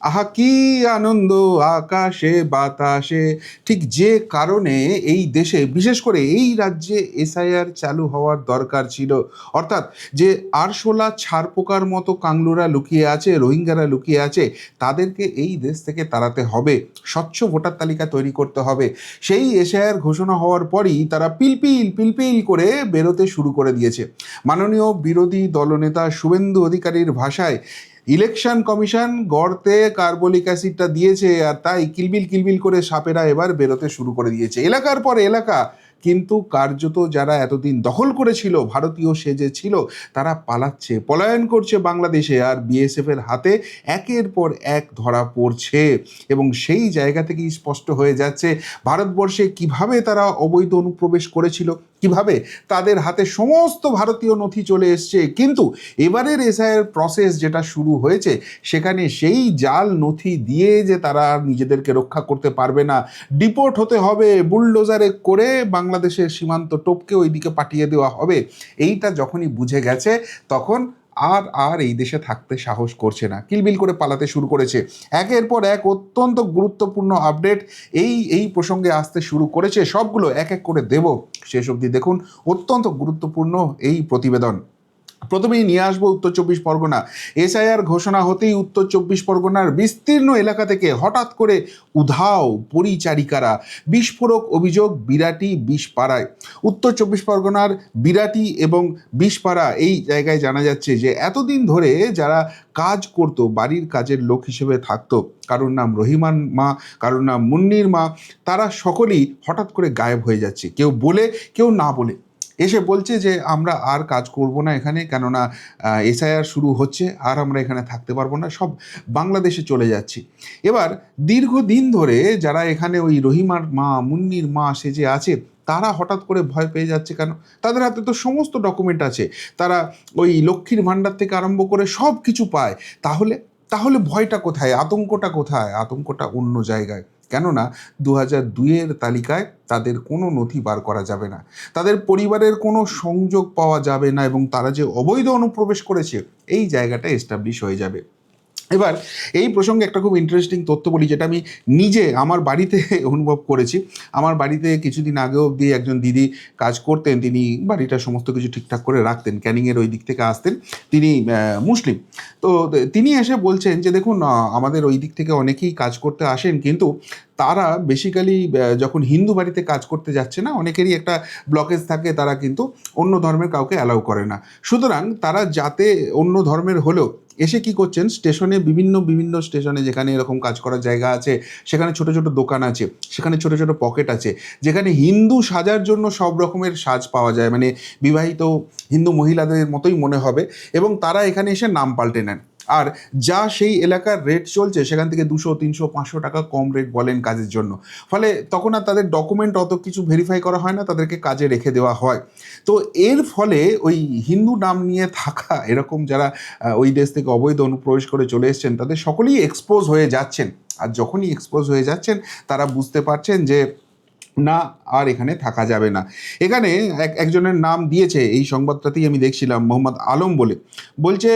আহা, কি আনন্দ, আকাশে, বাতাসে। ঠিক যে কারণে এই দেশে, বিশেষ করে এই রাজ্যে এসআইআর চালু হওয়ার দরকার ছিল। অর্থাৎ যে আরশোলা ছারপোকার মতো কাংলুরা লুকিয়ে আছে, রোহিঙ্গারা লুকিয়ে আছে, তাদেরকে এই দেশ থেকে তাড়াতে হবে। স্বচ্ছ ভোটার তালিকা তৈরি করতে হবে। সেই এসআইআর ঘোষণা হওয়ার পরই তারা পিলপিল পিলপিল করে বেরোতে শুরু করে দিয়েছে। মাননীয় বিরোধী দলনেতা শুভেন্দু অধিকারীর ভাষায় ইলেকশন কমিশন গড়তে কার্বলিক অ্যাসিডটা দিয়েছে আর তাই কিলবিল কিলবিল করে সাপেরা এবার বেরোতে শুরু করে দিয়েছে। এলাকার পর এলাকা। কিন্তু কার্যত যারা এতদিন দখল করেছিল, ভারতীয় সেজে ছিল, তারা পালাচ্ছে, পলায়ন করছে বাংলাদেশে আর বিএসএফের হাতে একের পর এক ধরা পড়ছে। এবং সেই জায়গা থেকেই স্পষ্ট হয়ে যাচ্ছে, ভারতবর্ষে কীভাবে তারা অবৈধ অনুপ্রবেশ করেছিল কীভাবে তাদের হাতে সমস্ত ভারতীয় নথি চলে এসছে। কিন্তু এবারের এসআইয়ের প্রসেস যেটা শুরু হয়েছে, সেখানে সেই জাল নথি দিয়ে যে তারা নিজেদেরকে রক্ষা করতে পারবে না ডিপোর্ট হতে হবে বুলডোজারে করে বাংলাদেশের সীমান্ত টোপকে ওইদিকে পাঠিয়ে দেওয়া হবে, এইটা যখনই বুঝে গেছে, তখন আর আর এই দেশে থাকতে সাহস করছে না। কিলবিল করে পালাতে শুরু করেছে। একের পর এক অত্যন্ত গুরুত্বপূর্ণ আপডেট এই এই প্রসঙ্গে আসতে শুরু করেছে। সবগুলো এক এক করে দেব। শেষ অবধি দেখুন। অত্যন্ত গুরুত্বপূর্ণ এই প্রতিবেদন। প্রথমেই নিয়ে আসব উত্তর চব্বিশ পরগনা। এসআইআর ঘোষণা হতেই উত্তর চব্বিশ পরগনার বিস্তীর্ণ এলাকা থেকে হঠাৎ করে উধাও পরিচারিকারা বিস্ফোরক অভিযোগ বিরাটি বিষপাড়ায় উত্তর চব্বিশ পরগনার বিরাটি এবং বিষপাড়া এই জায়গায় জানা যাচ্ছে যে, এতদিন ধরে যারা কাজ করতো, বাড়ির কাজের লোক হিসেবে থাকতো, কারোর নাম রহিমান মা, কারোর নাম মুন্নির মা, তারা সকলেই হঠাৎ করে গায়েব হয়ে যাচ্ছে। কেউ বলে, কেউ না বলে। এসে বলছে যে, আমরা আর কাজ করব না এখানে, কেননা এসআইআর শুরু হচ্ছে, আর আমরা এখানে থাকতে পারব না, সব বাংলাদেশে চলে যাচ্ছি। এবার, দীর্ঘদিন ধরে যারা এখানে ওই রহিমার মা, মুন্নির মা সেজে আছে, তারা হঠাৎ করে ভয় পেয়ে যাচ্ছে কেন? তাদের হাতে তো সমস্ত ডকুমেন্ট আছে। তারা ওই লক্ষ্মীর ভাণ্ডার থেকে আরম্ভ করে সব কিছু পায়। তাহলে তাহলে ভয়টা কোথায়? আতঙ্কটা কোথায়? আতঙ্কটা অন্য জায়গায়। কেননা দু হাজার দুইয়ের তালিকায় তাদের কোনো নথি বার করা যাবে না। তাদের পরিবারের কোনো সংযোগ পাওয়া যাবে না এবং তারা যে অবৈধ অনুপ্রবেশ করেছে, এই জায়গাটা এস্টাবলিশ হয়ে যাবে। এবার এই প্রসঙ্গে একটা খুব ইন্টারেস্টিং তথ্য বলি, যেটা আমি নিজে আমার বাড়িতে অনুভব করেছি। আমার বাড়িতে কিছুদিন আগে অবধি একজন দিদি কাজ করতেন, তিনি বাড়িটা সমস্ত কিছু ঠিকঠাক করে রাখতেন ক্যানিংয়ের ওই দিক থেকে আসতেন। তিনি মুসলিম। তো তিনি এসে বলছেন যে, দেখুন আমাদের ওই দিক থেকে অনেকেই কাজ করতে আসেন, কিন্তু তারা বেসিক্যালি যখন হিন্দু বাড়িতে কাজ করতে যাচ্ছে না, অনেকেরই একটা ব্লকেজ থাকে, তারা কিন্তু অন্য ধর্মের কাউকে অ্যালাউ করে না। সুতরাং তারা যাতে অন্য ধর্মের হলেও এসে কি করছেন, স্টেশনে বিভিন্ন বিভিন্ন স্টেশনে যেখানে এরকম কাজ করার জায়গা আছে, সেখানে ছোট ছোট দোকান আছে, সেখানে ছোট ছোট পকেট আছে, যেখানে হিন্দু সাজার জন্য সব রকমের সাজ পাওয়া যায়। মানে বিবাহিত হিন্দু মহিলাদের মতোই মনে হবে এবং তারা এখানে এসে নাম পাল্টে নেন। আর যা সেই এলাকার রেট চলছে, সেখান থেকে দুশো, তিনশো, পাঁচশো টাকা কম রেট বলেন কাজের জন্য। ফলে তখন আর তাদের ডকুমেন্ট অত কিছু ভেরিফাই করা হয় না, তাদেরকে কাজে রেখে দেওয়া হয়। তো এর ফলে ওই হিন্দু নাম নিয়ে থাকা, এরকম যারা ওই দেশ থেকে অবৈধ অনুপ্রবেশ করে চলে এসছেন, তাদের সকলেই এক্সপোজ হয়ে যাচ্ছেন। আর যখনই এক্সপোজ হয়ে যাচ্ছেন, তারা বুঝতে পারছেন যে না, আর এখানে থাকা যাবে না। এখানে এক, একজনের নাম দিয়েছে, এই সংবাদটাতেই আমি দেখছিলাম, মোহাম্মদ আলম বলে। বলছে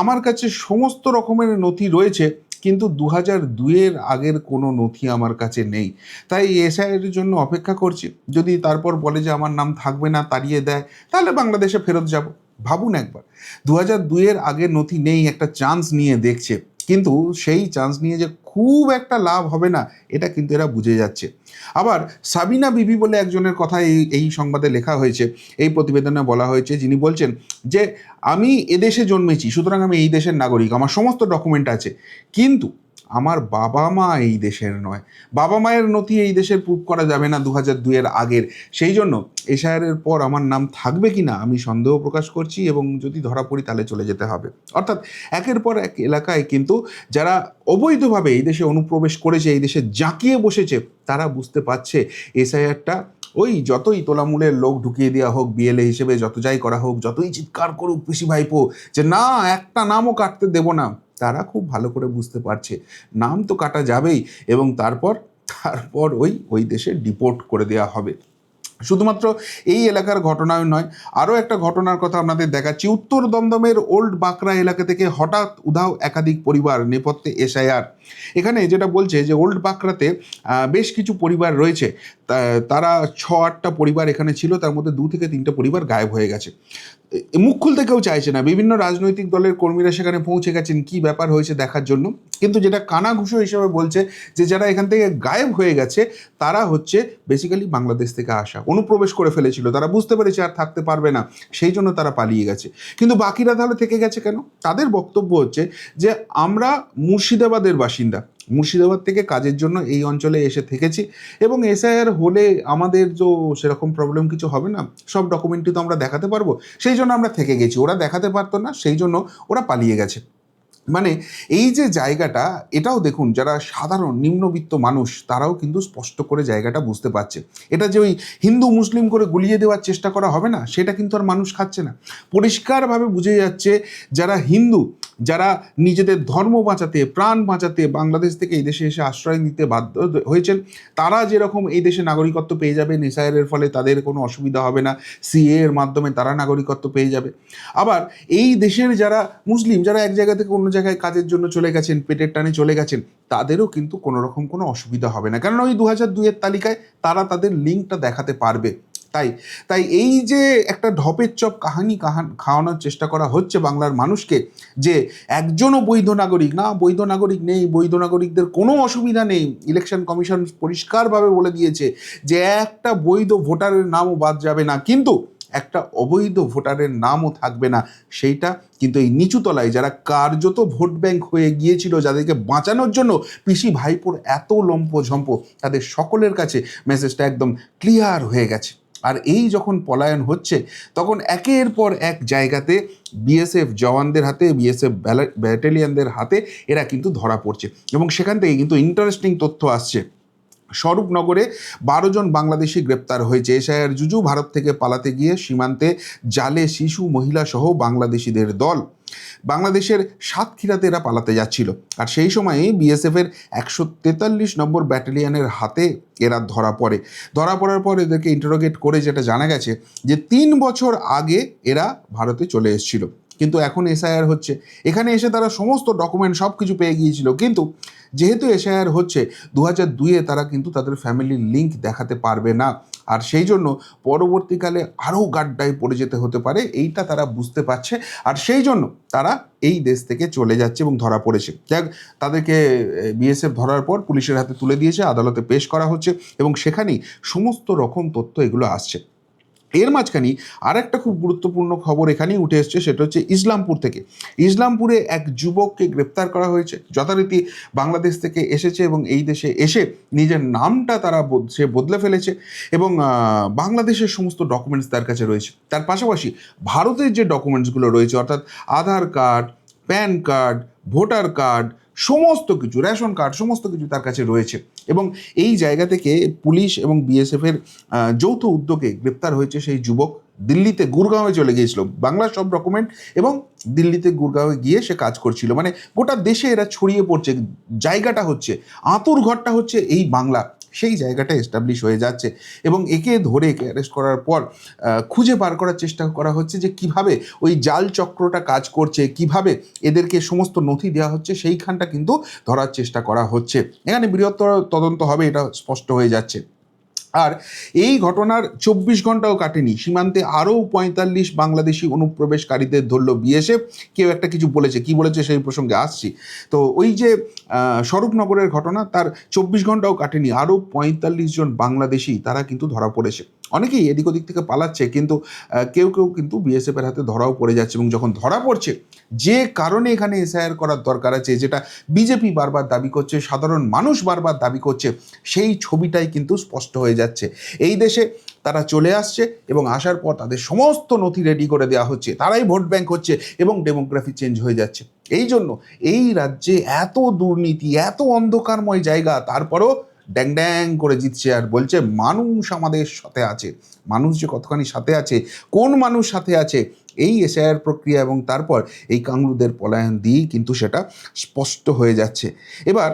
আমার কাছে সমস্ত রকমের নথি রয়েছে, কিন্তু দু হাজার দুইয়ের আগের কোনো নথি আমার কাছে নেই। তাই এসআইয়ের জন্য অপেক্ষা করছি। যদি তারপর বলে যে আমার নাম থাকবে না, তাড়িয়ে দেয়, তাহলে বাংলাদেশে ফেরত যাব। ভাবুন একবার দু হাজার দুইয়ের আগের নথি নেই, একটা চান্স নিয়ে দেখছে। কিন্তু সেই চান্স নিয়ে যে খুব একটা লাভ হবে না, এটা কিন্তু এরা বুঝে যাচ্ছে। আবার সাবিনা বিবি বলে একজনের কথা এই এই সংবাদে লেখা হয়েছে, এই প্রতিবেদনে বলা হয়েছে, যিনি বলছেন যে, আমি এদেশে জন্মেছি, সুতরাং আমি এই দেশের নাগরিক, আমার সমস্ত ডকুমেন্ট আছে। কিন্তু আমার বাবা মা এই দেশের নয়। বাবা মায়ের নথি এই দেশের প্রুভ করা যাবে না দু হাজার দুইয়ের আগের। সেই জন্য এশায়ারের পর আমার নাম থাকবে কি না আমি সন্দেহ প্রকাশ করছি এবং যদি ধরা পড়ি তাহলে চলে যেতে হবে। অর্থাৎ একের পর এক এলাকায় কিন্তু যারা অবৈধভাবে এই দেশে অনুপ্রবেশ করেছে, এই দেশে জাঁকিয়ে বসেছে, তারা বুঝতে পারছে এসআইআরটা ওই যতই তোলামূলের লোক ঢুকিয়ে দেওয়া হোক, বিএলএ হিসেবে যত যাই করা হোক, যতই চিৎকার করুক পিসি ভাইপো যে, না, একটা নামও কাটতে দেবো না। তারা খুব ভালো করে বুঝতে পারছে। নাম তো কাটা যাবেই এবং তারপর তারপর ওই ওই দেশে ডিপোর্ট করে দেওয়া হবে। শুধুমাত্র এই এলাকার ঘটনায় নয়, আরও একটা ঘটনার কথা আপনাদের দেখাচ্ছি। উত্তর দমদমের ওল্ড বাঁকড়া এলাকা থেকে হঠাৎ উধাও একাধিক পরিবার নেপথ্যে এসআইআর। এখানে যেটা বলছে যে, ওল্ড বাঁকড়াতে বেশ কিছু পরিবার রয়েছে। তারা ছ আটটা পরিবার এখানে ছিল, তার মধ্যে দু থেকে তিনটে পরিবার গায়েব হয়ে গেছে। মুখ খুলতে কেউ চাইছে না। বিভিন্ন রাজনৈতিক দলের কর্মীরা সেখানে পৌঁছে গেছেন, কি ব্যাপার হয়েছে দেখার জন্য। কিন্তু যেটা কানাঘুষো হিসেবে বলছে যে, যারা এখান থেকে গায়েব হয়ে গেছে, তারা হচ্ছে বেসিক্যালি বাংলাদেশ থেকে আসা। অনুপ্রবেশ করে ফেলেছিল। তারা বুঝতে পেরেছে আর থাকতে পারবে না। সেই জন্য তারা পালিয়ে গেছে। কিন্তু বাকিরা তাহলে থেকে গেছে কেন? তাদের বক্তব্য হচ্ছে যে, আমরা মুর্শিদাবাদের বাসিন্দা। মুর্শিদাবাদ থেকে কাজের জন্য এই অঞ্চলে এসে থেকেছি এবং এসআইআর হলে আমাদের তো সেরকম প্রবলেম কিছু হবে না। সব ডকুমেন্টই তো আমরা দেখাতে পারব। সেই জন্য আমরা থেকে গেছি। ওরা দেখাতে পারতো না, সেই জন্য ওরা পালিয়ে গেছে। মানে এই যে জায়গাটা, এটাও দেখুন, যারা সাধারণ নিম্নবিত্ত মানুষ, তারাও কিন্তু স্পষ্ট করে জায়গাটা বুঝতে পারছে। এটা যে ওই হিন্দু, মুসলিম করে গুলিয়ে দেওয়ার চেষ্টা করা হবে না, সেটা কিন্তু আর মানুষ খাচ্ছে না। পরিষ্কারভাবে বুঝে যাচ্ছে, যারা হিন্দু যারা নিজেদের ধর্ম বাঁচাতে, প্রাণ বাঁচাতে বাংলাদেশ থেকে এই দেশে এসে আশ্রয় নিতে বাধ্য হয়েছেন, তারা যেরকম এই দেশে নাগরিকত্ব পেয়ে যাবে এসআইআর ফলে তাদের কোনো অসুবিধা হবে না সিএ এর মাধ্যমে তারা নাগরিকত্ব পেয়ে যাবে। আবার এই দেশের যারা মুসলিম, যারা এক জায়গা থেকে অন্য জায়গায় কাজের জন্য চলে গেছেন, পেটের টানে চলে গেছেন, তাদেরও কিন্তু কোনো রকম কোনো অসুবিধা হবে না। কারণ ওই দু হাজার দুইয়ের তালিকায় তারা তাদের লিঙ্কটা দেখাতে পারবে। তাই তাই এই যে একটা ঢপের চপ কাহানি কাহান খাওয়ানোর চেষ্টা করা হচ্ছে বাংলার মানুষকে, যে একজনও বৈধ নাগরিক, না, বৈধ নাগরিক নেই, বৈধ নাগরিকদের কোনো অসুবিধা নেই ইলেকশন কমিশন পরিষ্কারভাবে বলে দিয়েছে যে একটা বৈধ ভোটারের নামও বাদ যাবে না, কিন্তু একটা অবৈধ ভোটারের নামও থাকবে না, সেইটা কিন্তু এই নিচুতলায় যারা কার্যত ভোট ব্যাংক হয়ে গিয়েছিল, যাদেরকে বাঁচানোর জন্য পিসি ভাইপোর এত লম্প ঝম্প তাদের সকলের কাছে মেসেজটা একদম ক্লিয়ার হয়ে গেছে। আর এই যখন পলায়ন হচ্ছে, তখন একের পর এক জায়গাতে বিএসএফ জওয়ানদের হাতে বিএসএফ ব্যাটালিয়ানদের হাতে এরা কিন্তু ধরা পড়ছে। এবং সেখান থেকে কিন্তু ইন্টারেস্টিং তথ্য আসছে। স্বরূপনগরে বারো জন বাংলাদেশি গ্রেপ্তার হয়েছে। এশায়ার জুজু ভারত থেকে পালাতে গিয়ে সীমান্তে জালে শিশু, মহিলা সহ বাংলাদেশিদের দল। বাংলাদেশের সাতক্ষীরাতে এরা পালাতে যাচ্ছিল। আর সেই সময়েই বিএসএফের একশো তেতাল্লিশ নম্বর ব্যাটালিয়নের হাতে এরা ধরা পড়ে। ধরা পড়ার পর এদেরকে ইন্টারোগেট করে যেটা জানা গেছে যে তিন বছর আগে এরা ভারতে চলে এসেছিল। কিন্তু এখন এসআইআর হচ্ছে। এখানে এসে তারা সমস্ত ডকুমেন্ট সব কিছু পেয়ে গিয়েছিল। কিন্তু যেহেতু এসআইআর হচ্ছে দু হাজার দুইয়ে তারা কিন্তু তাদের ফ্যামিলির লিঙ্ক দেখাতে পারবে না। আর সেই জন্য পরবর্তীকালে আরও গাড্ডায় পড়ে যেতে হতে পারে, এইটা তারা বুঝতে পারছে। আর সেই জন্য তারা এই দেশ থেকে চলে যাচ্ছে এবং ধরা পড়েছে। যাক, তাদেরকে বিএসএফ ধরার পর পুলিশের হাতে তুলে দিয়েছে, আদালতে পেশ করা হচ্ছে এবং সেখানেই সমস্ত রকম তথ্য এগুলো আসছে। এর মাঝখানে আর একটা খুব গুরুত্বপূর্ণ খবর এখানেই উঠে এসছে, সেটা হচ্ছে ইসলামপুর থেকে। ইসলামপুরে এক যুবককে গ্রেপ্তার করা হয়েছে। যথারীতি বাংলাদেশ থেকে এসেছে এবং এই দেশে এসে নিজের নামটা তারা সে বদলে ফেলেছে এবং বাংলাদেশের সমস্ত ডকুমেন্টস তার কাছে রয়েছে। তার পাশাপাশি ভারতের যে ডকুমেন্টসগুলো রয়েছে, অর্থাৎ Aadhaar card, PAN card, voter card, সমস্ত কিছু, রেশন কার্ড, সমস্ত কিছু তার কাছে রয়েছে। এবং এই জায়গা থেকে পুলিশ এবং বিএসএফের যৌথ উদ্যোগে গ্রেপ্তার হয়েছে সেই যুবক। দিল্লিতে গুরগাঁওয়ে চলে গিয়েছিল। বাংলার সব ডকুমেন্ট এবং দিল্লিতে গুরগাঁওয়ে গিয়ে সে কাজ করছিল। মানে গোটা দেশে এরা ছড়িয়ে পড়ছে। জায়গাটা হচ্ছে আঁতুর ঘরটা হচ্ছে এই বাংলা। সেই জায়গাটা এস্টাবলিশ হয়ে যাচ্ছে। এবং একে ধরে অ্যারেস্ট করার পর খুঁজে বার করার চেষ্টা করা হচ্ছে যে কীভাবে ওই জাল চক্রটা কাজ করছে, কীভাবে এদেরকে সমস্ত নথি দেওয়া হচ্ছে, সেইখানটা কিন্তু ধরার চেষ্টা করা হচ্ছে। এখানে বৃহত্তর তদন্ত হবে, এটা স্পষ্ট হয়ে যাচ্ছে। আর এই ঘটনার চব্বিশ ঘন্টাও কাটেনি। সীমান্তে আরও পঁয়তাল্লিশ বাংলাদেশি অনুপ্রবেশকারীদের ধরল বিএসএফ। কেউ একটা কিছু বলেছে। কি বলেছে সেই প্রসঙ্গে আসছি। তো ওই যে স্বরূপনগরের ঘটনা, তার চব্বিশ ঘন্টাও কাটেনি। আরও পঁয়তাল্লিশ জন বাংলাদেশি, তারা কিন্তু ধরা পড়েছে। অনেকেই এদিক ওদিক থেকে পালাচ্ছে, কিন্তু কেউ কেউ কিন্তু বিএসএফের হাতে ধরাও পড়ে যাচ্ছে এবং যখন ধরা পড়ছে, যে কারণে এখানে এসআইআর করার দরকার আছে, যেটা বিজেপি বারবার দাবি করছে, সাধারণ মানুষ বারবার দাবি করছে, সেই ছবিটাই কিন্তু স্পষ্ট হয়ে যাচ্ছে। এই দেশে তারা চলে আসছে এবং আসার পর তাদের সমস্ত নথি রেডি করে দেওয়া হচ্ছে, তারাই ভোট ব্যাংক হচ্ছে এবং ডেমোগ্রাফি চেঞ্জ হয়ে যাচ্ছে। এই জন্য এই রাজ্যে এত দুর্নীতি, এত অন্ধকারময় জায়গা, তারপরও ড্যাং ড্যাং করে জিতছে আর বলছে, মানুষ আমাদের সাথে আছে। মানুষ যে কতখানি সাথে আছে, কোন মানুষ সাথে আছে, এই এসআইআর প্রক্রিয়া এবং তারপর এই কাংরুদের পলায়ন দিয়েই কিন্তু সেটা স্পষ্ট হয়ে যাচ্ছে। এবার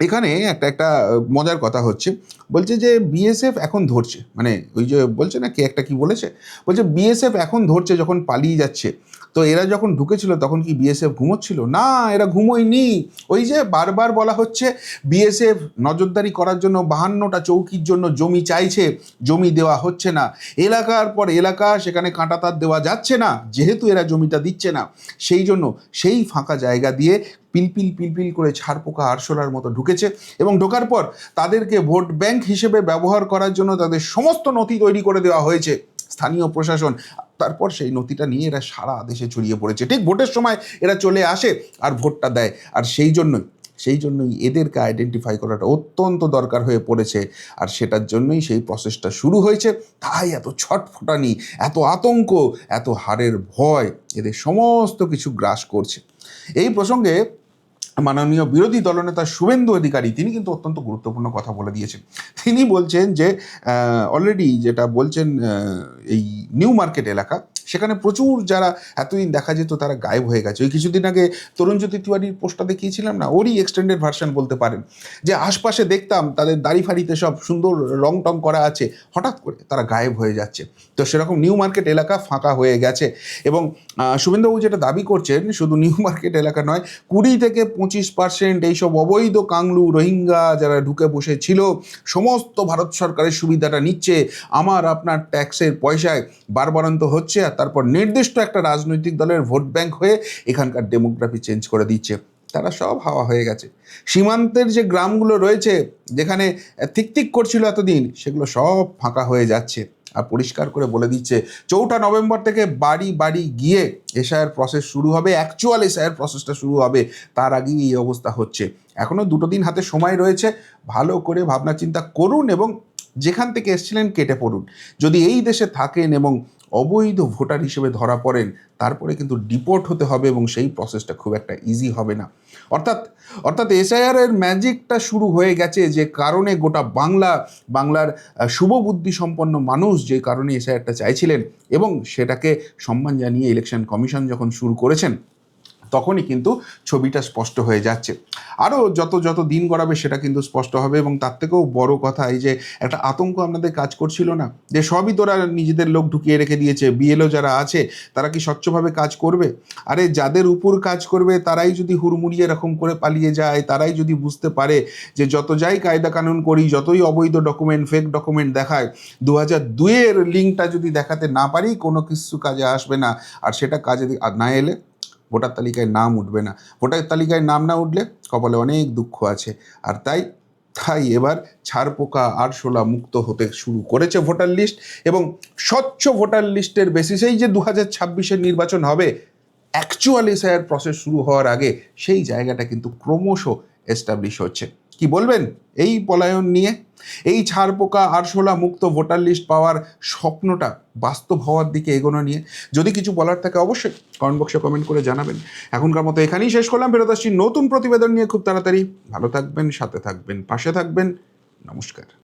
এখানে একটা একটা মজার কথা হচ্ছে। বলছে যে, বিএসএফ এখন ধরছে। মানে ওই যে বলছে না কে একটা কি বলেছে? বলছে, বিএসএফ এখন ধরছে যখন পালিয়ে যাচ্ছে। তো এরা যখন ঢুকেছিল, তখন কি বিএসএফ ঘুমোচ্ছিল? না, এরা ঘুমোয়নি। ওই যে বারবার বলা হচ্ছে বিএসএফ নজরদারি করার জন্য বাহান্নটা চৌকির জন্য জমি চাইছে, জমি দেওয়া হচ্ছে না। এলাকার পর এলাকা, সেখানে কাঁটাতার দেওয়া যাচ্ছে না, যেহেতু এরা জমিটা দিচ্ছে না। সেই জন্য সেই ফাঁকা জায়গা দিয়ে পিলপিল পিলপিল করে ছাড়পোকা আরশোলার মতো ঢুকেছে এবং ঢোকার পর তাদেরকে ভোট ব্যাংক হিসেবে ব্যবহার করার জন্য তাদের সমস্ত নথি তৈরি করে দেওয়া হয়েছে। স্থানীয় প্রশাসন তারপর সেই নথিটা নিয়ে এরা সারা দেশে ছড়িয়ে পড়েছে। ঠিক ভোটের সময় এরা চলে আসে আর ভোটটা দেয়। আর সেই জন্যই সেই জন্যই এদেরকে আইডেন্টিফাই করাটা অত্যন্ত দরকার হয়ে পড়েছে। আর সেটার জন্যই সেই প্রসেসটা শুরু হয়েছে। তাই এত ছটফটানি, এত আতঙ্ক, এত হারের ভয়, এদের সমস্ত কিছু গ্রাস করছে। এই প্রসঙ্গে মাননীয় বিরোধী দলনেতা শুভেন্দু অধিকারী, তিনি কিন্তু অত্যন্ত গুরুত্বপূর্ণ কথা বলে দিয়েছেন। তিনি বলছেন যে অলরেডি যেটা বলছেন এই নিউ মার্কেট এলাকা সেখানে প্রচুর যারা এতদিন দেখা যেত তারা গায়েব হয়ে গেছে। ওই কিছুদিন আগে তরুণজ্যোতি তিওয়ারির পোস্টটা দেখিয়েছিলাম না? ওরই এক্সটেন্ডেড ভার্সন বলতে পারেন। যে আশপাশে দেখতাম তাদের দাড়ি ফাড়িতে সব সুন্দর রং টং করা আছে, হঠাৎ করে তারা গায়েব হয়ে যাচ্ছে। তো সেরকম নিউ মার্কেট এলাকা ফাঁকা হয়ে গেছে। এবং শুভেন্দুবাবু যেটা দাবি করছেন, শুধু নিউ মার্কেট এলাকা নয়, কুড়ি থেকে পঁচিশ পার্সেন্ট এইসব অবৈধ কাংলু রোহিঙ্গা যারা ঢুকে বসেছিল, সমস্ত ভারত সরকারের সুবিধাটা নিচ্ছে। আমার আপনার ট্যাক্সের পয়সায় বারবারন্ত হচ্ছে আর তারপর নির্দিষ্ট একটা রাজনৈতিক দলের ভোট ব্যাংক হয়ে এখানকার ডেমোগ্রাফি চেঞ্জ করে দিচ্ছে। তারা সব হাওয়া হয়ে গেছে। সীমান্তের যে গ্রামগুলো রয়েছে, যেখানে ঠিক করছিল এতদিন, সেগুলো সব ফাঁকা হয়ে যাচ্ছে। আর পরিষ্কার করে বলে দিচ্ছে, চৌঠা নভেম্বর থেকে বাড়ি বাড়ি গিয়ে এসআইয়ের প্রসেস শুরু হবে অ্যাকচুয়াল এসআইয়ের প্রসেসটা শুরু হবে। তার আগেই এই অবস্থা হচ্ছে। এখনও দুটো দিন হাতে সময় রয়েছে। ভালো করে ভাবনা চিন্তা করুন এবং যেখান থেকে এসেছিলেন কেটে পড়ুন। যদি এই দেশে থাকেন এবং অবৈধ ভোটার হিসেবে ধরা পড়েন, তারপরে কিন্তু ডিপোর্ট হতে হবে এবং সেই প্রসেসটা খুব একটা ইজি হবে না। অর্থাৎ অর্থাৎ এসআইআরের ম্যাজিকটা শুরু হয়ে গেছে যে কারণে গোটা বাংলা, বাংলার শুভবুদ্ধি শুভ বুদ্ধি সম্পন্ন মানুষ যে কারণে এসআইআরটা চাইছিলেন এবং সেটাকে সম্মান জানিয়ে ইলেকশন কমিশন যখন শুরু করেছেন তখনই কিন্তু ছবিটা স্পষ্ট হয়ে যাচ্ছে। আরও যত যত দিন গড়াবে সেটা কিন্তু স্পষ্ট হবে এবং তার থেকেও বড় কথা এই যে একটা আতঙ্ক আপনাদের কাজ করছিল না। যে সবই তোরা নিজেদের লোক ঢুকিয়ে রেখে দিয়েছে, বিএলও যারা আছে তারা কি স্বচ্ছভাবে কাজ করবে? আরে যাদের উপর কাজ করবে তারাই যদি হুড়মুড়িয়ে এরকম করে পালিয়ে যায়, তারাই যদি বুঝতে পারে যে যত যাই কায়দা কানুন করি, যতই অবৈধ ডকুমেন্ট ফেক ডকুমেন্ট দেখায় দু হাজার দুইয়ের লিঙ্কটা যদি দেখাতে না পারি, কোনো কিছু কাজে আসবে না। আর সেটা কাজে না এলে ভোটার তালিকায় নাম উঠবে না। ভোটার তালিকায় নাম না উঠলে কপালে অনেক দুঃখ আছে। আর তাই তাই এবার ছাড়পোকা আরশোলা মুক্ত হতে শুরু করেছে ভোটার লিস্ট এবং স্বচ্ছ ভোটার লিস্টের বেসিসেই যে দু হাজার ছাব্বিশের নির্বাচন হবে অ্যাকচুয়াল এসআইয়ের প্রসেস শুরু হওয়ার আগে সেই জায়গাটা কিন্তু ক্রমশ এস্টাবলিশ হচ্ছে। কি বলবেন? এই পলায়ন নিয়ে, এই ছাড়পোকা আরশোলা মুক্ত ভোটার লিস্ট পাওয়ার স্বপ্নটা বাস্তব হওয়ার দিকে এগোনো নিয়ে, যদি কিছু বলার থাকে অবশ্যই কমেন্ট বক্সে কমেন্ট করে জানাবেন। এখনকার মতো এখানেই শেষ করলাম, ফেরত আসছি নতুন প্রতিবেদন নিয়ে খুব তাড়াতাড়ি। ভালো থাকবেন, সাথে থাকবেন, পাশে থাকবেন। নমস্কার।